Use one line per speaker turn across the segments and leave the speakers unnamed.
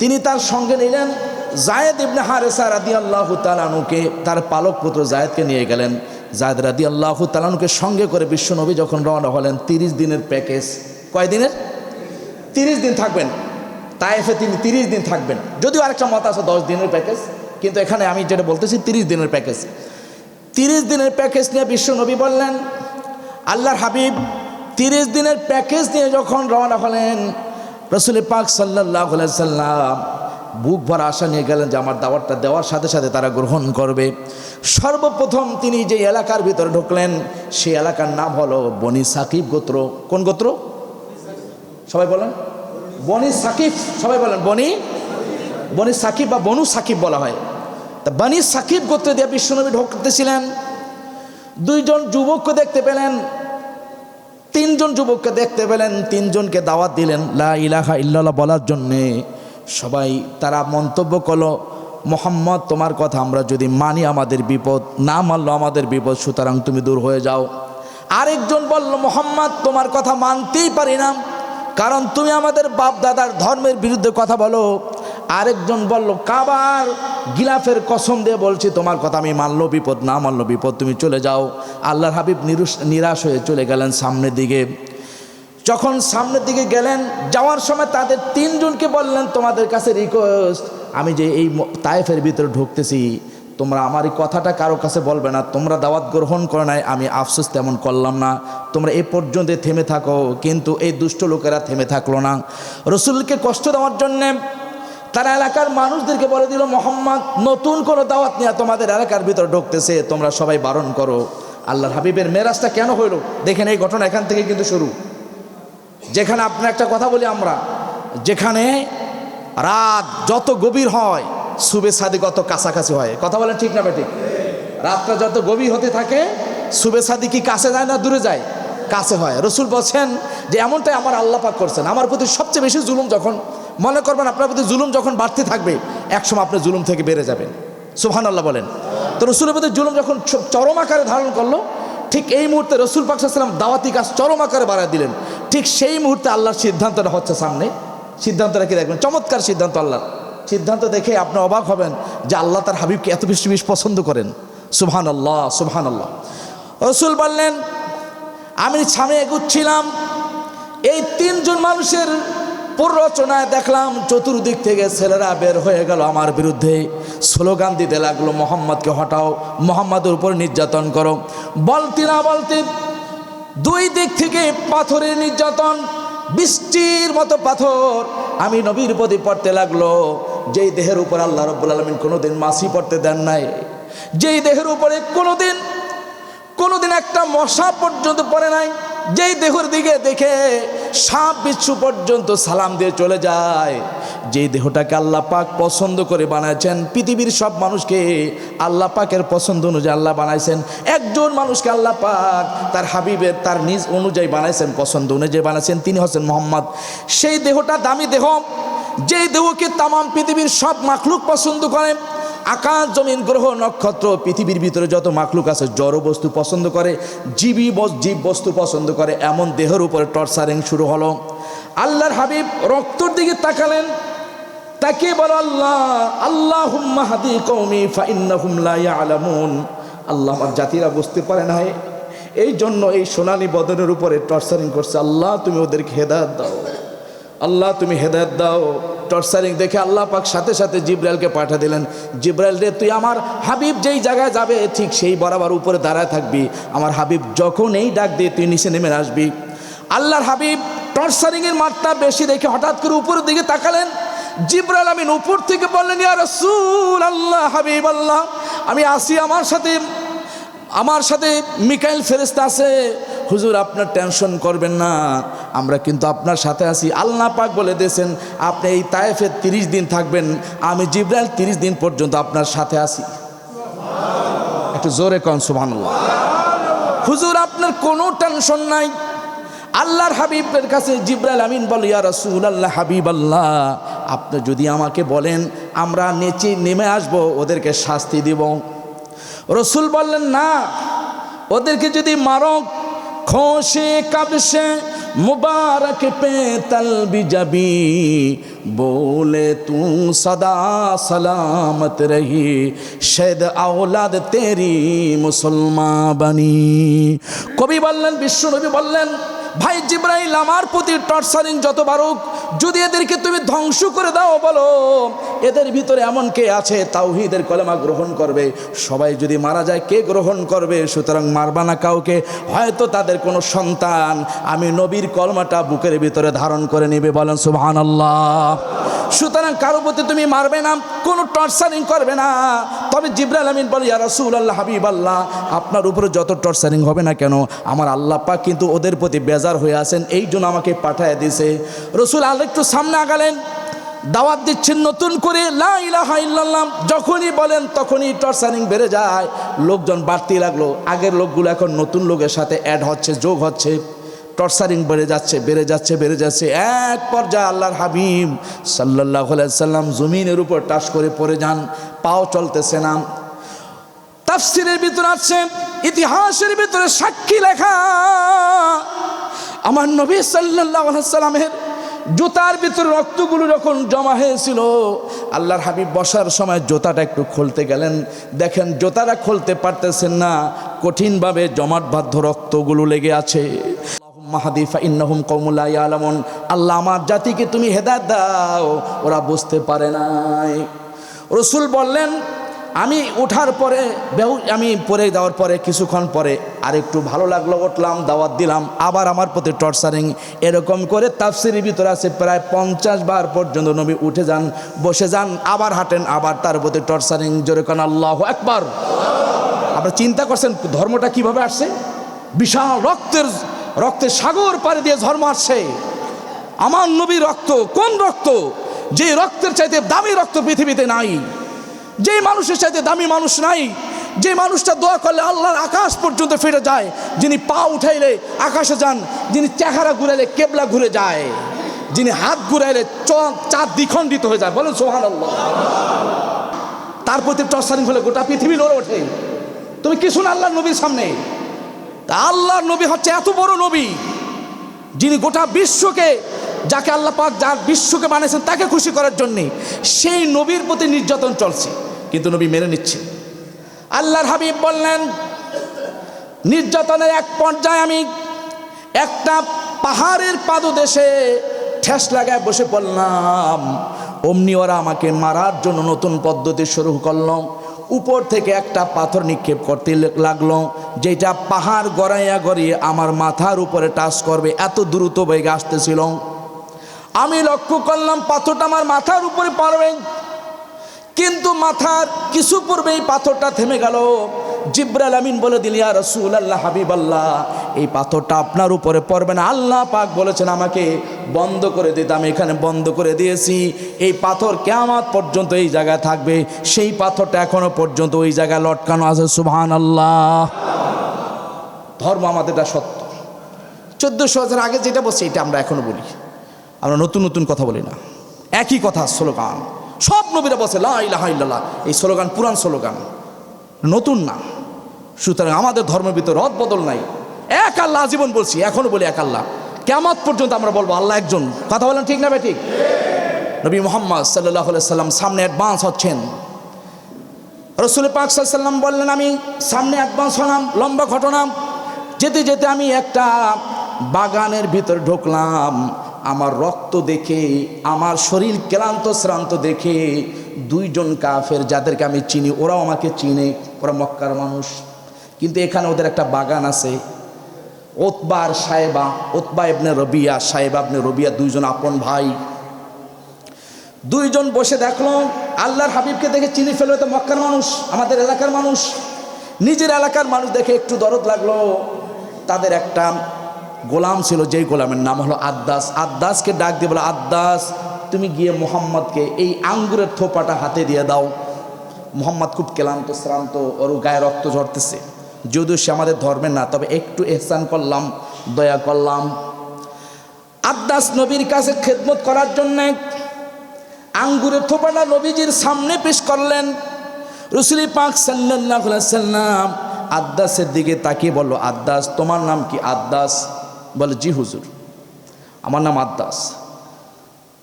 তিনি তার সঙ্গে নিলেন। জায়েদ ইবনে হারেসা রাদি আল্লাহ তালানুকে তার পালক পুত্র জায়েদকে নিয়ে গেলেন। জায়েদ রাদি আল্লাহ তালানুকে সঙ্গে করে বিশ্বনবী যখন রওনা হলেন, তিরিশ দিনের প্যাকেজ। কয় দিনের? তিরিশ দিন থাকবেন। তাইফে তিনি তিরিশ দিন থাকবেন। যদিও আরেকটা মত আছে, দশ দিনের প্যাকেজ, কিন্তু এখানে আমি যেটা বলতেছি, তিরিশ দিনের প্যাকেজ। তিরিশ দিনের প্যাকেজ নিয়ে বিশ্বনবী বললেন, আল্লাহর হাবিব, তিরিশ দিনের প্যাকেজ নিয়ে যখন রওনা হলেন রসুল পাক সাল্লাহ সাল্লাম বুক ভরা আশা নিয়ে গেলেন যে আমার দাওয়াতটা দেওয়ার সাথে সাথে তারা গ্রহণ করবে। সর্বপ্রথম তিনি যে এলাকার ভিতরে ঢুকলেন, সেই এলাকার নাম হলো বনি সাকিব গোত্র। কোন গোত্র? সবাই বলেন। বনি সাকিব, সবাই বলেন। বনি বনি সাকিব বা বনু সাকিব বলা হয়। তা বনি সাকিব গোত্রে দিয়ে বিশ্বনবী ঢুকতেছিলেন। দুইজন যুবককে দেখতে পেলেন। তিনজন যুবককে দেখতে পেলেন, তিনজনকে দাওয়াত দিলেন, লা ইলাহা ইল্লাল্লাহ বলার জন্যে। সবাই তারা মন্তব্য করল, মোহাম্মদ, তোমার কথা আমরা যদি মানি আমাদের বিপদ, না মানলো আমাদের বিপদ, সুতরাং তুমি দূর হয়ে যাও। আরেকজন বলল, মোহাম্মদ, তোমার কথা মানতেই পারি না, কারণ তুমি আমাদের বাপ দাদার ধর্মের বিরুদ্ধে কথা বলো আরেকজন বলল, কাবার গিলাফের কসম দিয়ে বলছি, তোমার কথা আমি মানলো বিপদ, না মানলো বিপদ, তুমি চলে যাও। আল্লাহর হাবিব নিরুস, নিরাশ হয়ে চলে গেলেন সামনের দিকে। যখন সামনের দিকে গেলেন, যাওয়ার সময় তাদের তিনজনকে বললেন, তোমাদের কাছে রিকোয়েস্ট আমি যে এই তায়েফের ভিতরে ঢুকতেছি, তোমরা আমার এই কথাটা কারও কাছে বলবে না, তোমরা দাওয়াত গ্রহণ করে নাই, আমি আফসোস তেমন করলাম না। তোমরা এ পর্যন্ত থেমে থাকো, কিন্তু এই দুষ্ট লোকেরা থেমে থাকল না। রসুলকে কষ্ট দেওয়ার জন্যে তারা এলাকার মানুষদেরকে বলে দিল, মোহাম্মদ, নতুন কোনো দাওয়াত নিয়ে তোমাদের এলাকার ভিতরে ঢুকতেছে, তোমরা সবাই বারণ করো। আল্লাহর হাবিবের মেরাজটা কেন হইল? দেখেন এই ঘটনা এখান থেকে কিন্তু শুরু। যেখানে আপনার একটা কথা বলি আমরা, যেখানে রাত যত গভীর হয়, সুবে সাদি কত কাছাকাছি হয়। কথা বলেন ঠিক না বেটি রাতটা যত গভীর হতে থাকে, সুবে সাদি কি কাছে যায় না দূরে যায়? কাছে হয়। রসুল বলছেন যে, এমনটাই আমার আল্লাহ পাক করছেন। আমার প্রতি সবচেয়ে বেশি জুলুম যখন মনে করবেন আপনার প্রতি জুলুম যখন বাড়তে থাকবে, একসময় আপনি জুলুম থেকে বেড়ে যাবেন সুহান আল্লাহ বলেন। তো রসুলের প্রতি জুলুম যখন চরম আকারে ধারণ করল, ঠিক এই মুহূর্তে রসুল পাকসাল্লাম দাওয়াতি কাজ চরম আকারে বাড়ায় দিলেন। ঠিক সেই মুহূর্তে আল্লাহর সিদ্ধান্তটা হচ্ছে সামনে। সিদ্ধান্তটা কি দেখবেন? চমৎকার সিদ্ধান্ত আল্লাহ সিদ্ধান্ত দেখে আপনি অবাক হবেন যে আল্লাহ তার হাবিবকে এত বেশি বেশি পছন্দ করেন। সুবহান আল্লাহ সুবহান আল্লাহ রসুল বললেন, আমি সামনে এগুচ্ছিলাম। এই তিনজন মানুষের প্ররোচনায় দেখলাম, চতুর্দিক থেকে ছেলেরা বের হয়ে গেল আমার বিরুদ্ধে। স্লোগান দিতে লাগল, মোহাম্মদকে হটাও, মোহাম্মদের উপর নির্যাতন করো। বলতে না বলতে, দুই দিক থেকে পাথরের নির্যাতন, বৃষ্টির মতো পাথর। আমি নবীর প্রতি পড়তে লাগল, যেই দেহের উপর আল্লাহ রব্বুল আলমিন কোনোদিন মাসি পড়তে দেন নাই, যেই দেহের উপরে কোনোদিন কোনোদিন একটা মশা পর্যন্ত পড়ে নাই যেই দেহর দিকে দেখে সাপ বিচ্ছু পর্যন্ত সালাম দিয়ে চলে যায়। যেই দেহটাকে আল্লাহ পাক পছন্দ করে বানাইছেন, পৃথিবীর সব মানুষকে আল্লাহ পাকের পছন্দ অনুযায়ী আল্লাহ বানাইছেন। একজন মানুষকে আল্লাহ পাক তার হাবিবের, তার নিজ অনুযায়ী বানাইছেন, পছন্দ অনুযায়ী বানাইছেন। তিনি হচ্ছেন মোহাম্মদ। সেই দেহটা দামি দেহ। যেই দেহকে তামাম পৃথিবীর সব মাখলুক পছন্দ করে আকাশ, জমিন, গ্রহ, নক্ষত্র, পৃথিবীর ভিতরে যত মাকলুক আছে, জড় বস্তু পছন্দ করে, জীবী জীব বস্তু পছন্দ করে, এমন দেহের উপরে টর্চারিং শুরু হলো। আল্লাহর হাবিব রক্তর দিকে তাকালেন। তাকে বলো, আল্লাহ আল্লাহ হাদি কৌমি ফাইন্নাহুম লা ইয়ালামুন। আল্লাহ আমার জাতিরা বুঝতে পারে না এই জন্য এই সোনালী বদনের উপরে টর্চারিং করছে। আল্লাহ, তুমি ওদেরকে হেদায়ত দাও। আল্লাহ, তুমি হেদায়ত দাও। টর্চারিং দেখে আল্লাহ পাক সাথে সাথে জিব্রাইলকে পাঠা দিলেন, জিব্রাইল রে, তুই আমার হাবিব যেই জায়গায় যাবে, ঠিক সেই বরাবর উপরে দাঁড়ায় থাকবি। আমার হাবিব যখন এই ডাক দিয়ে তুই নিচে নেমে আসবি। আল্লাহর হাবিব টর্চারিংয়ের মাত্রা বেশি দেখে হঠাৎ করে উপরের দিকে তাকালেন। জিব্রাইল আমিন উপর থেকে বললেন, ইয়া রাসূল আল্লাহ, হাবিব আল্লাহ, আমি আসি আমার সাথে আমার সাথে মিকাইল ফেরেস্তা আছে। হুজুর, আপনার টেনশন করবেন না। আমরা কিন্তু আপনার সাথে আছি। আল্লাহ পাক বলে দিয়েছেন, আপনি এই তায়েফে তিরিশ দিন থাকবেন, আমি জিব্রাইল তিরিশ দিন পর্যন্ত আপনার সাথে আছি। একটু জোরে কন, সুবহানাল্লাহ। হুজুর, আপনার কোনো টেনশন নাই। আল্লাহর হাবিবের কাছে জিব্রাইল আমিন বল, ইয়া রাসূল আল্লাহ হাবিব আল্লাহ আপনি যদি আমাকে বলেন, আমরা নেচে নেমে আসব, ওদেরকে শাস্তি দিব। রসুল বললেন, না, ওদেরকে যদি মারক খসে কাবসে मुबारक पे तलबी जबी बोले तू सदा सलामत रही शायद औलाद तेरी মুসলমা বানি কবি বললেন বিশ্বনবী বললেন ভাই জিব্রাইল, আমার প্রতি টর্চারিং যত বারুক যদি এদেরকে তুমি ধ্বংস করে দাও, বলো, এদের ভিতরে এমন কে আছে, তাওহিদের কলেমা গ্রহণ করবে। সবাই যদি মারা যায়, কে গ্রহণ করবে? সুতরাং মারবা না কাউকে, হয়তো তাদের কোনো সন্তান। আমি নবীর কলমাটা বুকের ভিতরে ধারণ করে নেবে, বলেন সুবহান সুতরাং কারও প্রতি তুমি মারবে না, কোনো টর্চারিং করবে না। তবে জিব্রাইল আমিন বলে, ইয়া রাসূল আল্লাহ হাবিব আল্লাহ আপনার উপরে যত টর্চারিং হবে না কেন, আমার আল্লাহ পাক কিন্তু ওদের প্রতি বেজার হয়ে আছেন, এই জন্য আমাকে পাঠায় দিছে রসুল আল্লাহ একটু সামনে আগালেন, দাওয়াত দিচ্ছেন নতুন করে, লা ইলাহা ইল্লাল্লাহ। যখনই বলেন, তখনই টর্চারিং বেড়ে যায়, লোকজন বাড়তে লাগল। আগের লোকগুলো এখন নতুন লোকের সাথে অ্যাড হচ্ছে, যোগ হচ্ছে। টর্চারিং বেড়ে যাচ্ছে বেড়ে যাচ্ছে বেড়ে যাচ্ছে। এক পর্যায়ে আল্লাহর হাবিব সাল্লাহ সাল্লাম জমিনের উপর টাস করে পড়ে যান, পাও চলতেছে না। তাফসিরের ভিতরে আছে, ইতিহাসের ভিতরে সাক্ষী লেখা। আমার নবী সাল্লাহ সাল্লামের জুতার ভিতরে রক্তগুলো যখন জমা হয়েছিল, আল্লাহর হাবিব বসার সময় জুতাটা একটু খুলতে গেলেন। দেখেন, জোতাটা খুলতে পারতেছেন না, কঠিনভাবে জমাটবাধ্য রক্তগুলো লেগে আছে। মাহাদিফা ইন্নাহুম কৌমুল্লাহ আলামন আল্লাহ আমার জাতিকে তুমি হেদায়ত দাও। ওরা বুঝতে পারে নাই। রসুল বললেন, আমি ওঠার পরে বেহু আমি পরে দেওয়ার পরে, কিছুক্ষণ পরে আর একটু ভালো লাগল, উঠলাম, দাওয়াত দিলাম, আবার আমার প্রতি টর্চারিং। এরকম করে তাফসিরের ভিতরে আছে, প্রায় পঞ্চাশ বার পর্যন্ত নবী উঠে যান, বসে যান, আবার হাঁটেন, আবার তার প্রতি টর্চারিং। জোরে কান, আল্লাহ একবার আপনারা চিন্তা করছেন, ধর্মটা কীভাবে আসছে? বিশাল রক্তের রক্তের সাগর পাড়ি দিয়ে ধর্ম আসছে আমার নবী রক্ত, কোন রক্ত? যে রক্তের চাইতে দামি রক্ত পৃথিবীতে নাই। যে মানুষের চাইতে দামি মানুষ নাই। যে মানুষটা দোয়া করলে আল্লাহর আকাশ পর্যন্ত ফিরে যায়। যিনি পা উঠাইলে আকাশে যান, যিনি চেহারা ঘুরাইলে কেবলা ঘুরে যায়। যিনি হাত ঘুরাইলে চাঁদ দ্বিখণ্ডিত হয়ে যায়। বলেন সোহান আল্লাহ তার প্রতি টর্চারিং হলে গোটা পৃথিবী লড়ে ওঠে। তুমি কিছু না আল্লাহর নবীর সামনে? তা আল্লাহর নবী হচ্ছে এত বড় নবী যিনি গোটা বিশ্বকে, যাকে আল্লাহ পাক যার বিশ্বকে বানিয়েছেন তাকে খুশি করার জন্যে সেই নবীর প্রতি নির্যাতন চলছে। কিন্তু নবী মেনে নিচ্ছে। আল্লাহর হাবিব বললেন, নির্যাতনের এক পর্যায়ে আমি একটা পাহাড়ের পাদদেশে ঠেস লাগায় বসে পড়লাম। অমনি ওরা আমাকে মারার জন্য নতুন পদ্ধতি শুরু করল। উপর থেকে একটা পাথর নিক্ষেপ করতে লাগল যেটা পাহাড় গড়াইয়া গড়িয়ে আমার মাথার উপরে টাচ করবে, এত দ্রুত বেগে আসতেছিল। আমি লক্ষ্য করলাম পাথরটা আমার মাথার উপরে পড়বে। কিন্তু মাথার কিছু পূর্বেই পাথরটা থেমে গেল। জিব্রাল আমিন বলে দিল, ইয়া রসুল আল্লাহ হাবিব আল্লাহ এই পাথরটা আপনার উপরে পড়বে না। আল্লাহ পাক বলেছেন, আমাকে বন্ধ করে দিতে, আমি এখানে বন্ধ করে দিয়েছি। এই পাথর কেমন পর্যন্ত এই জায়গায় থাকবে। সেই পাথরটা এখনও পর্যন্ত ওই জায়গায় লটকানো আছে সুবহান আল্লাহ ধর্ম আমাদের এটা সত্য। চোদ্দোশো বছর আগে যেটা বলছি, এটা আমরা এখনও বলি। আমরা নতুন নতুন কথা বলি না। একই কথা, স্লোগান। সব নবীরা বসে লা ইলাহা ইল্লাল্লাহ। এই স্লোগান পুরান স্লোগান। নতুন না। সুতরাং আমাদের ধর্মের ভিতরে রদ বদল নাই। এক আল্লাহ জীবন বলছি, এখনও বলি এক আল্লাহ। কেমত পর্যন্ত আমরা বলব আল্লাহ একজন। কথা বলেন ঠিক না ভাই ঠিক? নবী মোহাম্মদ সাল্লাহ সাল্লাম সামনে অ্যাডভান্স হচ্ছেন। রসুল পাক সাল্লাম বললেন, আমি সামনে অ্যাডভান্স হলাম, লম্বা ঘটনা। যেতে যেতে আমি একটা বাগানের ভিতরে ঢুকলাম। আমার রক্ত দেখে, আমার শরীর ক্লান্ত শ্রান্ত দেখে দুইজন কাফের যাদেরকে আমি চিনি, ওরাও আমাকে চিনে, ওরা মক্কার মানুষ। কিন্তু এখানে ওদের একটা বাগান আছে। ওতবার সাহেবা, ওতবা ইবনে রবিয়া, সাহেবা ইবনে রবিয়া দুইজন আপন ভাই। দুইজন বসে দেখল, আল্লাহর হাবিবকে দেখে চিনি ফেলবে তো মক্কার মানুষ, আমাদের এলাকার মানুষ। নিজের এলাকার মানুষ দেখে একটু দরদ লাগল। তাদের একটা গোলাম ছিল যেই গোলামের নাম হলো আদ্দাস। আদ্দাসকে ডাক দিয়ে বলে, আদ্দাস, তুমি গিয়ে মোহাম্মদকে এই আঙ্গুরের থোপাটা হাতে দিয়ে দাও। মোহাম্মদ খুব ক্লান্ত, শ্রান্ত, ওর গায়ে রক্ত ঝরতেছে। যদিও সে আমাদের ধর্মের না, তবে একটু এহসান করলাম, দয়া করলাম। আদ্দাস নবীর কাছে খেদমত করার জন্যে আঙ্গুরের থোপাটা নবীজির সামনে পেশ করলেন। রসুলি পাক সাল্লাহ সাল্লাম আদ্দাসের দিকে তাকিয়ে বলল, আদ্দাস, তোমার নাম কি আদ্দাস? বলে, জি হুজুর, আমার নাম আদ্দাস।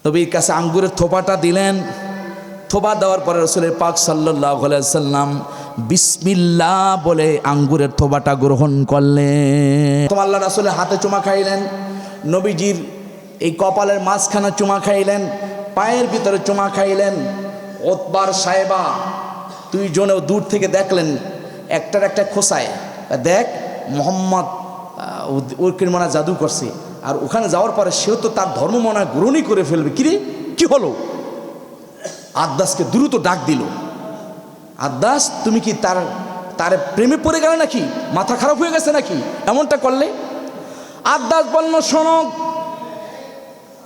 নবীর কাছে আঙ্গুরের থোপাটা দিলেন। থোপা দেওয়ার পরে রসুলের পাক সাল্লাহ সাল্লাম বিসমিল্লা বলে আঙ্গুরের থোপাটা গ্রহণ করলেন। তোমার আল্লাহ রাসুলের হাতে চুমা খাইলেন। নবীজির এই কপালের মাঝখানে চুমা খাইলেন। পায়ের ভিতরে চুমা খাইলেন। ওতবার সাহেবা দুই জনেও দূর থেকে দেখলেন, একটার একটা খোসায় দেখ, মোহাম্মদ আহ, ও- ওর কিরমানা জাদু করছে। আর ওখানে যাওয়ার পরে সেও তো তার ধর্ম মনে গ্রহণই করে ফেলবে। কিরে? কি হলো? আদাসকে দ্রুত ডাক দিল। আদাস তুমি কি তার তার প্রেমে পড়ে গেলে নাকি? মাথা খারাপ হয়ে গেছে নাকি? এমনটা করলে? আদাস বলল শোনো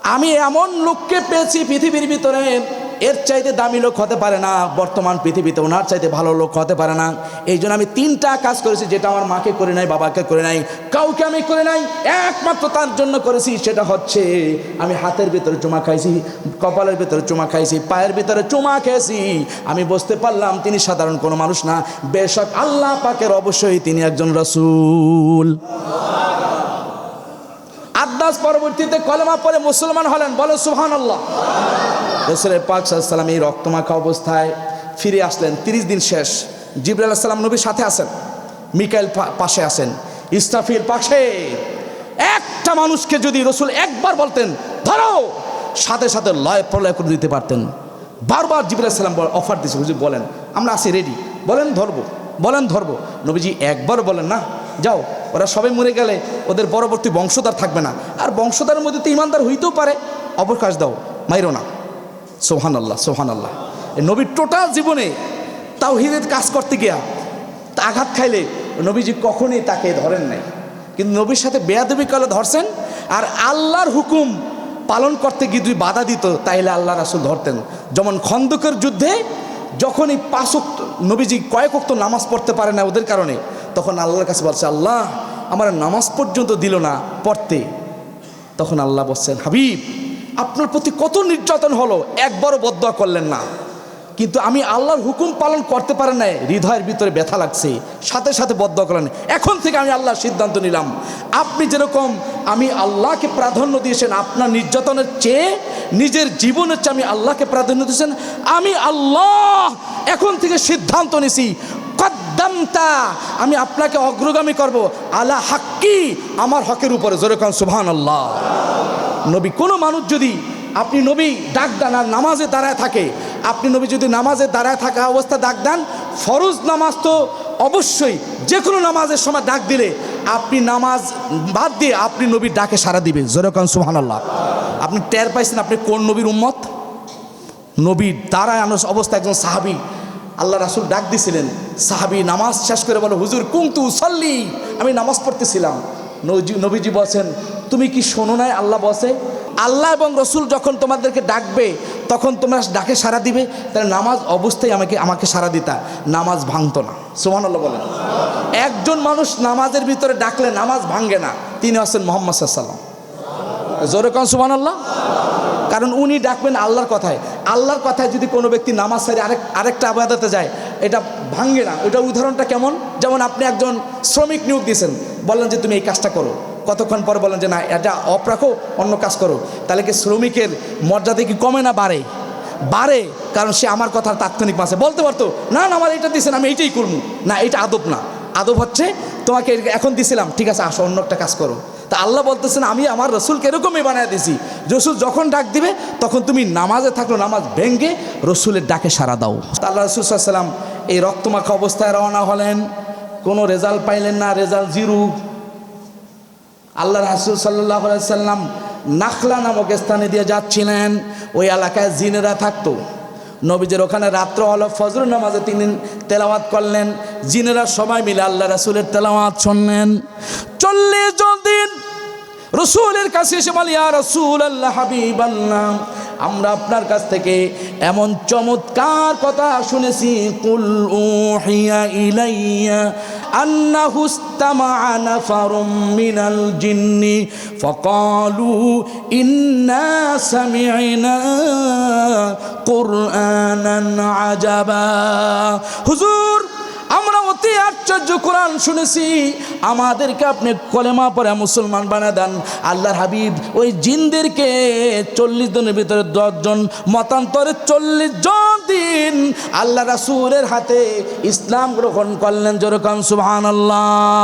আমি এমন লোককে পেয়েছি পৃথিবীর ভিতরে এর চাইতে দামি লোক হতে পারে না, বর্তমান পৃথিবীতে ওনার চাইতে ভালো লোক হতে পারে না। এই জন্য আমি তিনটা কাজ করেছি যেটা আমার মাকে করে নাই, বাবাকে করে নাই, কাউকে আমি করে নাই, একমাত্র তার জন্য করেছি, সেটা হচ্ছে আমি হাতের ভিতরে চুমা খাইছি, কপালের ভিতরে চুমা খাইছি, পায়ের ভিতরে চুমা খেয়েছি। আমি বুঝতে পারলাম তিনি সাধারণ কোনো মানুষ না, বেশক আল্লাহ পাকের অবশ্যই তিনি একজন রসুল। আদাস পরবর্তীতে কলমা পরে মুসলমান হলেন, বলে সুহান আল্লাহ রসুলের পাক সাল্লাম এই রক্তমাখা অবস্থায় ফিরে আসলেন। তিরিশ দিন শেষ। জিবরাল সাল্লাম নবীর সাথে আসেন মিকাইল পাশে আসেন ইস্তাফির পাশে। একটা মানুষকে যদি রসুল একবার বলতেন, ধরো, সাথে সাথে লয় প্রলয় করে দিতে পারতেন। বারবার জিবরাল সাল্লাম অফার দিয়েছে। হুজুর, বলেন, আমরা আছি রেডি বলেন, ধরবো। বলেন, ধরবো। নবীজি একবার বলেন, না, যাও। ওরা সবাই মরে গেলে ওদের পরবর্তী বংশধর থাকবে না। আর বংশধরের মধ্যে তো ইমানদার হইতেও পারে। অবকাশ দাও, মাইরো না। সোহান আল্লাহ সোহান আল্লাহ নবীর টোটাল জীবনে তাও হিদের কাজ করতে গিয়া তা আঘাত খাইলে নবীজি কখনই তাকে ধরেন নাই। কিন্তু নবীর সাথে বেয়াদবি কালে ধরছেন আর আল্লাহর হুকুম পালন করতে গিয়ে যদি বাধা দিত, তাইলে আল্লাহ রাসুল ধরতেন। যেমন খন্দকের যুদ্ধে যখনই পাঁচক নবীজি কয়েক অক্ত নামাজ পড়তে পারে না ওদের কারণে, তখন আল্লাহর কাছে বলছে, আল্লাহ, আমার নামাজ পর্যন্ত দিল না, পড়তে। তখন আল্লাহ বলছেন, হাবিব আপনার প্রতি কত নির্যাতন হলো, একবারও বদয়া করলেন না। কিন্তু আমি আল্লাহর হুকুম পালন করতে পারেন নাই, হৃদয়ের ভিতরে ব্যথা লাগছে। সাথে সাথে বদ্ধ করলেন। এখন থেকে আমি আল্লাহর সিদ্ধান্ত নিলাম। আপনি যেরকম আমি আল্লাহকে প্রাধান্য দিয়েছেন, আপনার নির্যাতনের চেয়ে নিজের জীবনের চেয়ে আমি আল্লাহকে প্রাধান্য দিয়েছেন, আমি আল্লাহ এখন থেকে সিদ্ধান্ত নিছি, কদ্দামতা, আমি আপনাকে অগ্রগামী করব। আলা হাক্কি, আমার হকের উপরে। জোরে কান সুবহান আল্লাহ নবী, কোনো মানুষ যদি আপনি নবী ডাক দেন আর নামাজে দাঁড়ায় থাকে, আপনি নবী যদি নামাজে দাঁড়ায় থাকা অবস্থা ডাক দেন, ফরজ নামাজ তো অবশ্যই যে কোনো নামাজের সময় ডাক দিলে আপনি নামাজ বাদ দিয়ে আপনি নবীর ডাকে সারা দিবেন। জোরকান সুহান আল্লাহ আপনি টের পাইছেন আপনি কোন নবীর উম্মত? নবীর দাঁড়ায় আনস অবস্থা একজন সাহাবি। আল্লাহ রাসুল ডাক দিছিলেন, সাহাবি, নামাজ শেষ করে বলো, হুজুর কুমতু সল্লি আমি নামাজ পড়তেছিলাম। নবীজি বলছেন, তুমি কি শোনো নাই? আল্লাহ বসে আল্লাহ এবং রসুল যখন তোমাদেরকে ডাকবে, তখন তোমরা ডাকে সারা দিবে। তাহলে নামাজ অবস্থায় আমাকে আমাকে সারা দিতা, নামাজ ভাঙতো না। সোহান আল্লাহ বলেন। একজন মানুষ নামাজের ভিতরে ডাকলে নামাজ ভাঙে না, তিনি হচ্ছেন মোহাম্মদ সাল্লাম জোরে কন সুমান আল্লাহ কারণ উনি ডাকবেন আল্লাহর কথায়। আল্লাহর কথায় যদি কোনো ব্যক্তি নামাজ সারি আরেক আরেকটা আবাদতে যায় এটা ভাঙ্গে না। ওটা উদাহরণটা কেমন? যেমন আপনি একজন শ্রমিক নিয়োগ দিয়েছেন, বললেন যে তুমি এই কাজটা করো। কতক্ষণ পর বলেন যে না, এটা অফ রাখো, অন্য কাজ করো। তাহলে কি শ্রমিকের মর্যাদা কি কমে না বাড়ে? বাড়ে, কারণ সে আমার কথার তাৎক্ষণিক মাসে বলতে পারতো, না না, আমার এটা দিয়েছেন, আমি এইটাই করব। না, এটা আদব না। আদব হচ্ছে তোমাকে এখন দিছিলাম, ঠিক আছে, আসো, অন্য একটা কাজ করো। তা আল্লাহ বলতেছেন, আমি আমার রসুলকে এরকমই বানিয়ে দিছি। রসুল যখন ডাক দিবে, তখন তুমি নামাজে থাকল, নামাজ ভেঙ্গে রসুলের ডাকে সারা দাও। তা আল্লাহ রসুল সাল্লাম এই রক্তমাখা অবস্থায় রওনা হলেন। কোনো রেজাল্ট পাইলেন না, রেজাল্ট জিরু। আল্লাহ রাসুল সাল্লাহ সাল্লাম নাখলা নামক স্থানে দিয়ে যাচ্ছিলেন। ওই এলাকায় জিনেরা থাকতো। নবীজের ওখানে রাত্র হলো, ফজর নামাজে তিনি তেলাওয়াত করলেন। জিনেরা সবাই মিলে আল্লাহ রাসুলের তেলাওয়াত শুনলেন। চল্লিশ জন দিন। রসুলের কাছে এসে বলি আর রসুল আল্লাহ হাবিব আল্লাহ আমরা আপনার কাছ থেকে এমন চমৎকার কথা শুনেছি। কুল উহিয়া ইলাইয়া হুস্তামা আনা নাফারুম মিনাল জিন্নি ফাকালু ইন্না সামি'না কুরআনান আজাবা। হুজুর, আমরা অতি আশ্চর্য কোরআন শুনেছি। আমাদেরকে আপনি কলেমা পরে মুসলমান বানিয়ে দেন। আল্লাহর হাবিব, ওই জিনদেরকে চল্লিশ দিনের ভিতরে দশজন মতান্তরে চল্লিশ জন দিন। আল্লাহ রাসুলের হাতে ইসলাম গ্রহণ করলেন যেরকম সুহান আল্লাহ